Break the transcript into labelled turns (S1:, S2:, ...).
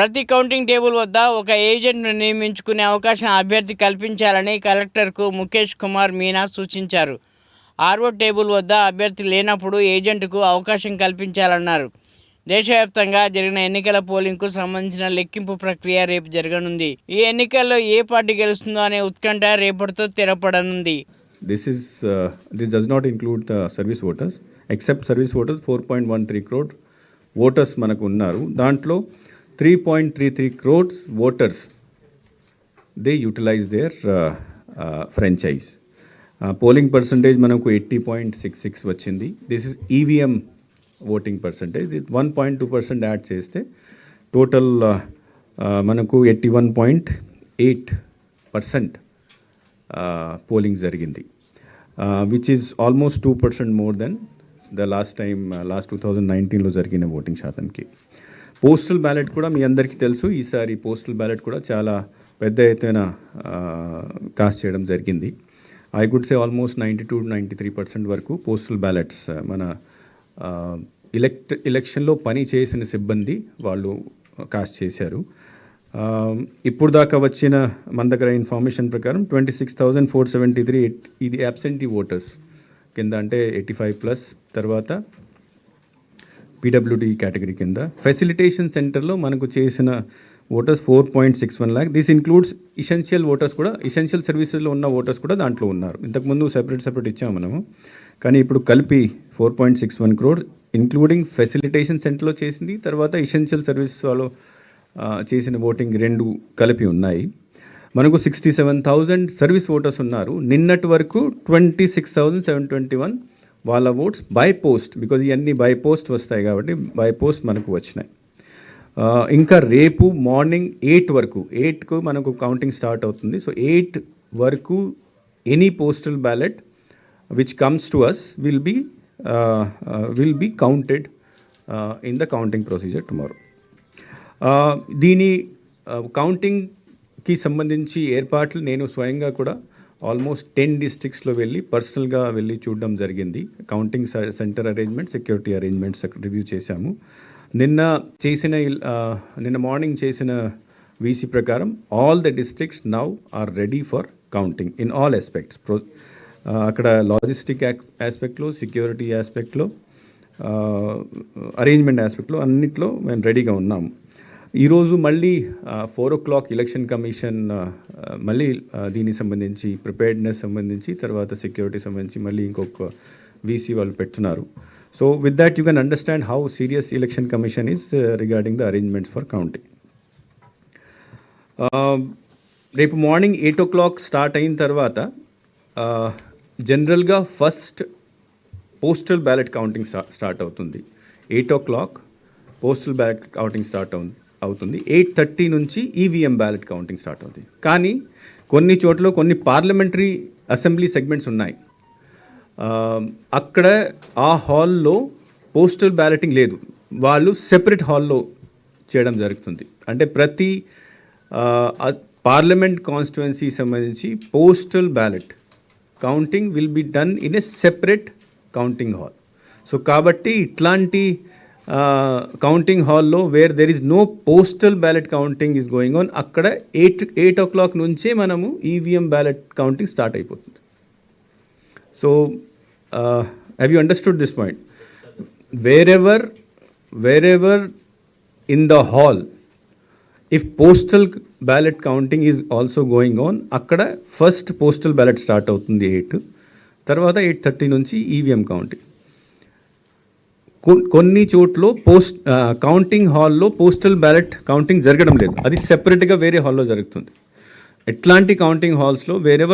S1: ప్రతి counting table వద్ద ఒక ఏజెంట్ను నియమించుకునే అవకాశం అభ్యర్థి కల్పించాలని కలెక్టర్కు ముఖేష్ కుమార్ మీనా సూచించారు. ఆర్ఓ టేబుల్ వద్ద అభ్యర్థి లేనప్పుడు ఏజెంట్కు అవకాశం కల్పించాలన్నారు. దేశవ్యాప్తంగా జరిగిన ఎన్నికల పోలింగ్కు సంబంధించిన లెక్కింపు ప్రక్రియ రేపు జరగనుంది. ఈ ఎన్నికల్లో ఏ పార్టీ గెలుస్తుందో అనే ఉత్కంఠ రేపటితో తెరపడనుంది.
S2: This is this does not does not include the service voters. Except service voters, 4.13 crore voters మనకు ఉన్నారు. దాంట్లో three point three three crores voters they utilize their franchise polling percentage మనకు ఎయిటీ పాయింట్ సిక్స్ సిక్స్ వచ్చింది. This is EVM voting percentage one point two percent add చేస్తే total మనకు eighty one point eight percent polling జరిగింది. Which is almost two percent more than the last time last two thousand నైన్టీన్లో జరిగిన voting శాతంకి. Postal ballot కూడా మీ అందరికీ తెలుసు. ఈసారి postal ballot కూడా చాలా పెద్ద ఎత్తున కాస్ట్ చేయడం జరిగింది. I would say almost ninety two ninety three percent వరకు పోస్టల్ బ్యాలెట్స్ మన ఎలక్ట్ ఎలక్షన్లో పని చేసిన సిబ్బంది వాళ్ళు కాస్ట్ చేశారు. ఇప్పుడు దాకా వచ్చిన మన దగ్గర ఇన్ఫర్మేషన్ ప్రకారం twenty six thousand four seventy three ఇది అబ్సెంటీ ఓటర్స్ కింద అంటే ఎయిటీ ఫైవ్ ప్లస్ తర్వాత పీడబ్ల్యూడీ కేటగిరీ కింద. ఫెసిలిటేషన్ సెంటర్లో మనకు చేసిన voters four point six one lakh this includes essential voters కూడా ఇసెన్షియల్ సర్వీసెస్లో ఉన్న ఓటర్స్ కూడా దాంట్లో ఉన్నారు. ఇంతకుముందు సెపరేట్ సెపరేట్ ఇచ్చాము మనము. కానీ ఇప్పుడు కలిపి four point six one crore including facilitation సెంటర్లో చేసింది తర్వాత ఇసెన్షియల్ సర్వీస్ వాళ్ళు చేసిన ఓటింగ్ రెండు కలిపి ఉన్నాయి. మనకు sixty seven thousand service voters ఉన్నారు. నిన్నటి వరకు twenty six thousand seven twenty one వాళ్ళ ఓట్స్ బై పోస్ట్ బికాజ్ ఇవన్నీ బై పోస్ట్ వస్తాయి కాబట్టి బై పోస్ట్ మనకు వచ్చినాయి. ఇంకా రేపు మార్నింగ్ ఎయిట్ వరకు ఎయిట్కు మనకు కౌంటింగ్ స్టార్ట్ అవుతుంది. సో ఎయిట్ వరకు any postal ballot which comes to us will be will be counted in the counting procedure tomorrow దీని కౌంటింగ్కి సంబంధించి ఏర్పాట్లు నేను స్వయంగా కూడా ఆల్మోస్ట్ టెన్ డిస్ట్రిక్ట్స్లో వెళ్ళి పర్సనల్గా వెళ్ళి చూడడం జరిగింది. Counting center arrangement security arrangements review చేశాము. నిన్న చేసిన నిన్న మార్నింగ్ చేసిన వీసీ ప్రకారం all the districts now are ready for counting in all aspects. Pro అక్కడ లాజిస్టిక్ ఆస్పెక్ట్లో సెక్యూరిటీ ఆస్పెక్ట్లో అరేంజ్మెంట్ ఆస్పెక్ట్లో అన్నిట్లో మేము రెడీగా ఉన్నాము. ఈరోజు మళ్ళీ four o'clock election commission మళ్ళీ దీనికి సంబంధించి ప్రిపేర్డ్నెస్ సంబంధించి తర్వాత సెక్యూరిటీ సంబంధించి మళ్ళీ ఇంకొక వీసీ వాళ్ళు పెడుతున్నారు. So with that you can understand how serious election commission is regarding the arrangements for counting రేపు morning eight o'clock start అయిన తర్వాత జనరల్గా first postal ballot counting start అవుతుంది. Eight o'clock postal ballot counting start అవుతుంది. అవుతుంది. Eight thirty నుంచి EVM ballot counting start అవుతుంది. కానీ కొన్ని చోట్ల కొన్ని పార్లమెంటరీ అసెంబ్లీ సెగ్మెంట్స్ ఉన్నాయి. అక్కడ ఆ హాల్లో పోస్టల్ బ్యాలెటింగ్ లేదు. వాళ్ళు సెపరేట్ హాల్లో చేయడం జరుగుతుంది. అంటే ప్రతి పార్లమెంట్ కాన్స్టిట్యువెన్సీ సంబంధించి postal ballot counting will be done in a separate counting hall so కాబట్టి ఇట్లాంటి కౌంటింగ్ హాల్లో where there is no postal ballot counting is going on అక్కడ ఎయిట్ ఎయిట్ ఓ క్లాక్ నుంచే మనము ఈవీఎం బ్యాలెట్ కౌంటింగ్ స్టార్ట్ అయిపోతుంది. So have you understood this point wherever wherever in the hall if postal ballot counting is also going on అక్కడ first postal ballot start అవుతుంది eight తర్వాత eight thirty నుంచి EVM counting కొన్ని చోట్ల post counting హాల్లో postal ballot counting జరగడం లేదు. అది సెపరేట్గా వేరే హాల్లో జరుగుతుంది. ఎట్లాంటి కౌంటింగ్ హాల్స్లో వేరే